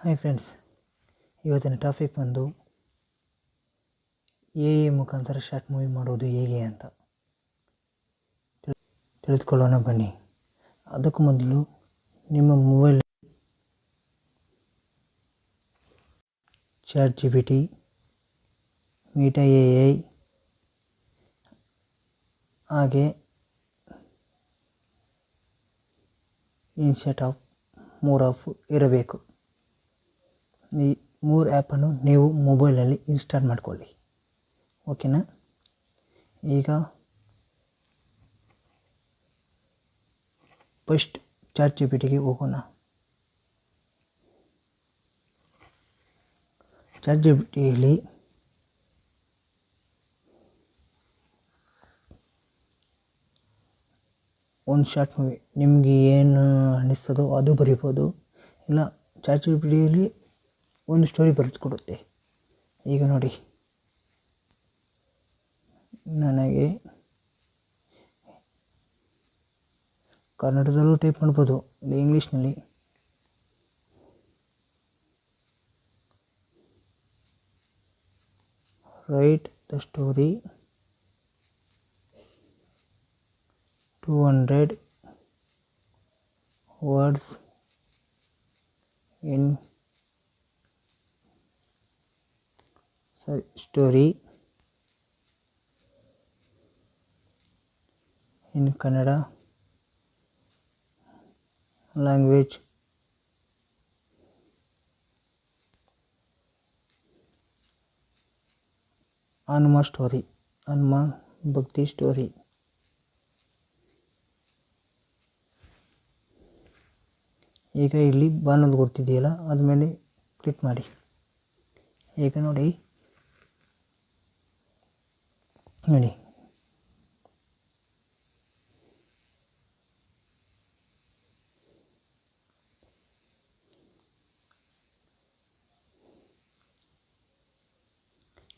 Hi friends ಇವತ್ತಿನ topic ಬಂದು A A ಮುಖಾಂತರ ಶಾರ್ಟ್ ಮೂವಿ ಮಾಡೋದು ಹೇಗೆ ಅಂತ. ತಿಳ್- ತಿಳಿದುಕೊಳ್ಳೋಣ ಬನ್ನಿ. ಅದಕ್ಕೂ ಮೊದಲು ನಿಮ್ಮ mobile ChatGPT Meta A I ಹಾಗೆ ಇನ್ಸೆಟ್ ಆಫ್ ಮೂರ್ ಆಫ್ ಇರಬೇಕು. ಈ ಮೂರು ಆ್ಯಪನ್ನು ನೀವು ಮೊಬೈಲಲ್ಲಿ ಇನ್ಸ್ಟಾಲ್ ಮಾಡಿಕೊಳ್ಳಿ. ಓಕೆನಾ? ಈಗ ಫಸ್ಟ್ ಚಾಟ್ ಜಿ ಪಿ ಟಿಗೆ ಹೋಗೋಣ. ಚಾಟ್ ಜಿ ಪಿ ಟಿಯಲ್ಲಿ ಒಂದು ಶಾರ್ಟ್ ಮೂವಿ ನಿಮಗೆ ಏನು ಅನ್ನಿಸ್ತದೋ ಅದು ಬರಿಬೋದು. ಇಲ್ಲ ಚಾಟ್ ಜಿ ಪಿ ಟಿಯಲ್ಲಿ ಒಂದು ಸ್ಟೋರಿ ಬರೆದು ಕೊಡುತ್ತೆ. ಈಗ ನೋಡಿ. ನನಗೆ ಕನ್ನಡದಲ್ಲೂ ಟೈಪ್ ಮಾಡ್ಬೋದು, ಇಲ್ಲ ಇಂಗ್ಲೀಷ್ನಲ್ಲಿ. Write the story two hundred words in sorry story. In kannada. Language. Hanuma story Hanuma ಭಕ್ತಿ ಸ್ಟೋರಿ ಈಗ ಇಲ್ಲಿ ಬಾನದು ಗೊತ್ತಿದೆಯಲ್ಲ ಅದ್ಮೇಲೆ ಕ್ಲಿಕ್ ಮಾಡಿ. ಈಗ ನೋಡಿ. ನೋಡಿ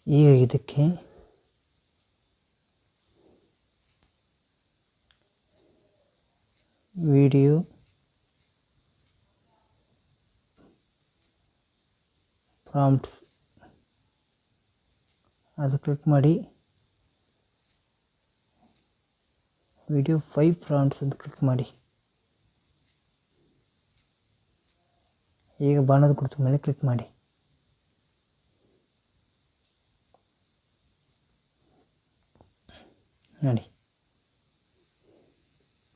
ಈಗ ಇದಕ್ಕೆ ವಿಡಿಯೋ ಪ್ರಾಂಪ್ಟ್ಸ್ ಅದು ಕ್ಲಿಕ್ ಮಾಡಿ ವಿಡಿಯೋ ಫೈವ್ ಫ್ರಾಂಟ್ಸ್ ಅಂತ ಕ್ಲಿಕ್ ಮಾಡಿ. ಈಗ ಬಾಣದ ಗುರುತು ಮೇಲೆ ಕ್ಲಿಕ್ ಮಾಡಿ. ನೋಡಿ.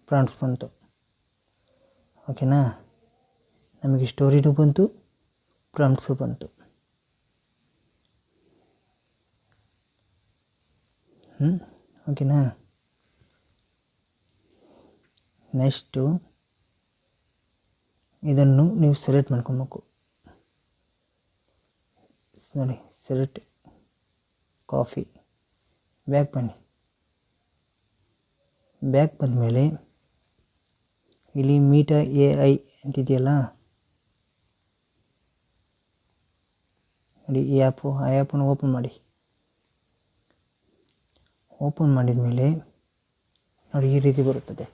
ಫ್ರಾಂಟ್ಸ್ ಬಂತು. ಓಕೆನಾ ನಮಗೆ ಸ್ಟೋರಿನೂ ಬಂತು ಪ್ರಾಂಪ್ಟ್ಸು ಬಂತು. ಹ್ಞೂ ಓಕೆನಾ ನೆಕ್ಸ್ಟು ಇದನ್ನು ನೀವು ಸೆಲೆಕ್ಟ್ ಮಾಡ್ಕೊಬೇಕು. ನೋಡಿ, ಸೆಲೆಕ್ಟ್ ಕಾಫಿ. ಬ್ಯಾಕ್ ಬನ್ನಿ. ಬ್ಯಾಕ್ ಬಂದ ಮೇಲೆ ಇಲ್ಲಿ ಮೀಟ ಎ ಐ ಅಂತಿದೆಯಲ್ಲ? ನೋಡಿ, ಈ ಆ್ಯಪು, ಆ ಆ್ಯಪನ್ನು ಓಪನ್ ಮಾಡಿ. ಓಪನ್ ಮಾಡಿದ ಮೇಲೆ ನೋಡಿ, ಈ ರೀತಿ ಬರುತ್ತದೆ.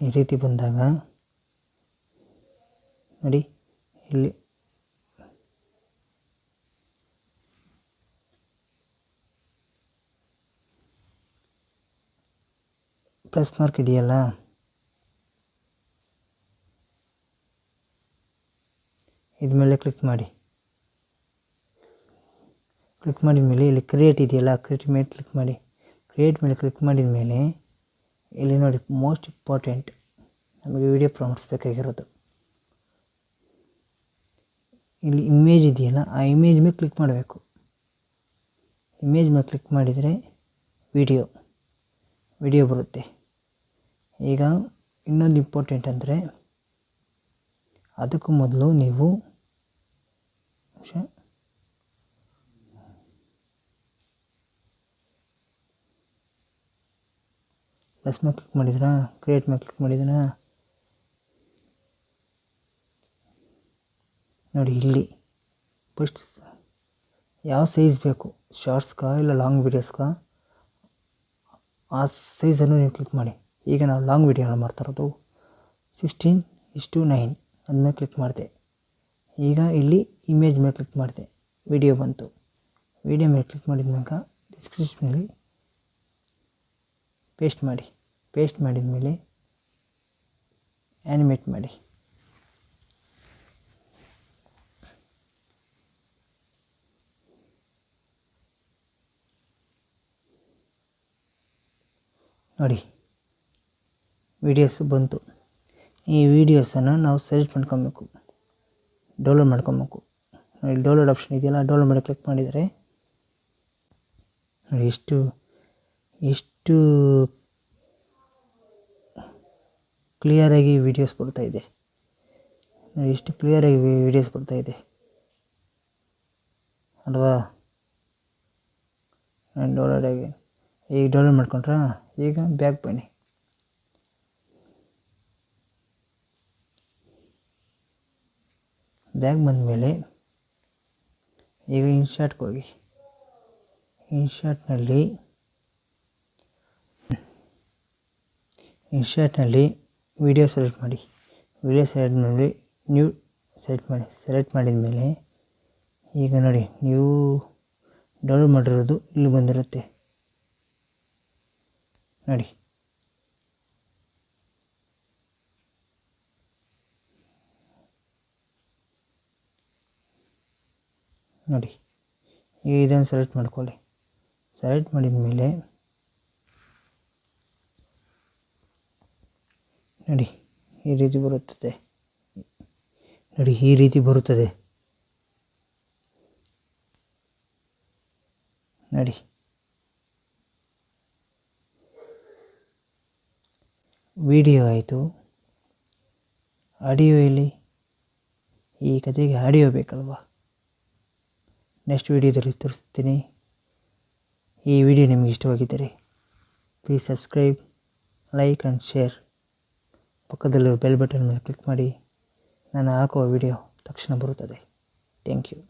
ಈ ರೀತಿ ಬಂದಾಗ ನೋಡಿ ಇಲ್ಲಿ ಪ್ಲಸ್ ಮಾರ್ಕ್ ಇದೆಯಲ್ಲ? ಇದ ಮೇಲೆ ಕ್ಲಿಕ್ ಮಾಡಿ. ಕ್ಲಿಕ್ ಮಾಡಿದ ಮೇಲೆ ಇಲ್ಲಿ ಕ್ರಿಯೇಟ್ ಇದೆಯಲ್ಲ ಕ್ರಿಯೇಟ್ ಮೇಲೆ ಕ್ಲಿಕ್ ಮಾಡಿ. ಕ್ರಿಯೇಟ್ ಮೇಲೆ ಕ್ಲಿಕ್ ಮಾಡಿದ ಮೇಲೆ ಇಲ್ಲಿ ನೋಡಿ ಮೋಸ್ಟ್ ಇಂಪಾರ್ಟೆಂಟ್ ನಮಗೆ ವಿಡಿಯೋ ಪ್ರಾಮಿಟ್ಸ್ ಬೇಕಾಗಿರೋದು. ಇಲ್ಲಿ ಇಮೇಜ್ ಇದೆಯಲ್ಲ, ಆ ಇಮೇಜ್ ಮೇಲೆ ಕ್ಲಿಕ್ ಮಾಡಬೇಕು. ಇಮೇಜ್ ಮೇಲೆ ಕ್ಲಿಕ್ ಮಾಡಿದರೆ ವಿಡಿಯೋ ವಿಡಿಯೋ ಬರುತ್ತೆ. ಈಗ ಇನ್ನೊಂದು ಇಂಪಾರ್ಟೆಂಟ್ ಅಂದರೆ, ಅದಕ್ಕೂ ಮೊದಲು ನೀವು ಪ್ಲಸ್ ಮೇಲೆ ಕ್ಲಿಕ್ ಮಾಡಿದ್ರಾ? ಕ್ರಿಯೇಟ್ ಮೇಲೆ ಕ್ಲಿಕ್ ಮಾಡಿದ್ರಾ? ನೋಡಿ ಇಲ್ಲಿ. ಫಸ್ಟ್ ಯಾವ ಸೈಜ್ ಬೇಕು? ಶಾರ್ಟ್ಸ್ಗಾ ಇಲ್ಲ ಲಾಂಗ್ ವೀಡಿಯೋಸ್ಗಾ ಆ ಸೈಜನ್ನು ನೀವು ಕ್ಲಿಕ್ ಮಾಡಿ. ಈಗ ನಾವು ಲಾಂಗ್ ವೀಡಿಯೋನ ಮಾಡ್ತಾ ಇರೋದು? ಸಿಕ್ಸ್ಟೀನ್ ಇಷ್ಟು ನೈನ್ ಅದ್ಮೇಲೆ ಕ್ಲಿಕ್ ಮಾಡಿದೆ. ಈಗ ಇಲ್ಲಿ ಇಮೇಜ್ ಮೇಲೆ ಕ್ಲಿಕ್ ಮಾಡಿದೆ. ವಿಡಿಯೋ ಬಂತು. ವಿಡಿಯೋ ಮೇಲೆ ಕ್ಲಿಕ್ ಮಾಡಿದ ಮಾಡಿದ್ಮ್ಯಾಗ ಡಿಸ್ಕ್ರಿಪ್ಷನಲ್ಲಿ ಪೇಸ್ಟ್ ಮಾಡಿ. ಪೇಸ್ಟ್ ಮಾಡಿದ ಮೇಲೆ ಆ್ಯನಿಮೇಟ್ ಮಾಡಿ. ನೋಡಿ ವೀಡಿಯೋಸ್ ಬಂತು. ಈ ವಿಡಿಯೋಸನ್ನು ನಾವು ಸೆಲೆಕ್ಟ್ ಮಾಡ್ಕೊಬೇಕು. ಡೌನ್ಲೋಡ್ ಮಾಡ್ಕೊಬೇಕು. ನೋಡಿ ಡೌನ್ಲೋಡ್ ಆಪ್ಷನ್ ಇದೆಯಲ್ಲ ಡೌನ್ಲೋಡ್ ಮಾಡಿ ಕ್ಲಿಕ್ ಮಾಡಿದರೆ ನೋಡಿ, ಎಷ್ಟು ಎಷ್ಟು ಕ್ಲಿಯರಾಗಿ ವೀಡಿಯೋಸ್ ಬರ್ತಾ ಇದೆ. ನೋಡಿ ಎಷ್ಟು ಕ್ಲಿಯರಾಗಿ ವೀಡಿಯೋಸ್ ಬರ್ತಾ ಇದೆ. ಅಲ್ವಾ? ಡೌನ್ಲೋಡ್ ಆಗಿ. ಈಗ ಡೌನ್ಲೋಡ್ ಮಾಡ್ಕೊಂಡ್ರಾ? ಈಗ ಬ್ಯಾಗ್ ಬನ್ನಿ. ಬ್ಯಾಗ್ ಬಂದಮೇಲೆ ಈಗ ಇನ್ಶಾಟ್ಗೆ ಹೋಗಿ. ಇನ್ಶಾಟ್ನಲ್ಲಿ ಇನ್ಶಾಟ್ನಲ್ಲಿ ವಿಡಿಯೋ ಸೆಲೆಕ್ಟ್ ಮಾಡಿ ವಿಡಿಯೋ ಸೆಲೆಕ್ಟ್ ಮಾಡಿ ನ್ಯೂ ಸೆಲೆಕ್ಟ್ ಮಾಡಿ ಸೆಲೆಕ್ಟ್ ಮಾಡಿದ ಮೇಲೆ ಈಗ ನೋಡಿ ನೀವು ಡೌನ್ಲೋಡ್ ಮಾಡಿರೋದು ಇಲ್ಲಿ ಬಂದಿರುತ್ತೆ. ನೋಡಿ. ನೋಡಿ. ಈಗ ಇದನ್ನು ಸೆಲೆಕ್ಟ್ ಮಾಡ್ಕೊಳ್ಳಿ. ಸೆಲೆಕ್ಟ್ ಮಾಡಿದ ಮೇಲೆ ನೋಡಿ, ಈ ರೀತಿ ಬರುತ್ತದೆ. ನೋಡಿ, ಈ ರೀತಿ ಬರುತ್ತದೆ. ನೋಡಿ. ವಿಡಿಯೋ ಆಯಿತು. ಆಡಿಯೋ ಇಲ್ಲಿ ಈ ಕಥೆಗೆ ಆಡಿಯೋ ಬೇಕಲ್ವಾ? ನೆಕ್ಸ್ಟ್ ವಿಡಿಯೋದಲ್ಲಿ ತೋರಿಸ್ತೀನಿ. ಈ ವಿಡಿಯೋ ನಿಮಗೆ ಇಷ್ಟವಾಗಿದ್ದರೆ please subscribe like and share ಪಕ್ಕದಲ್ಲಿರೋ ಬೆಲ್ ಬಟನ್ ಮೇಲೆ ಕ್ಲಿಕ್ ಮಾಡಿ ನಾನು ಹಾಕುವ ವಿಡಿಯೋ ತಕ್ಷಣ ಬರುತ್ತದೆ. Thank you.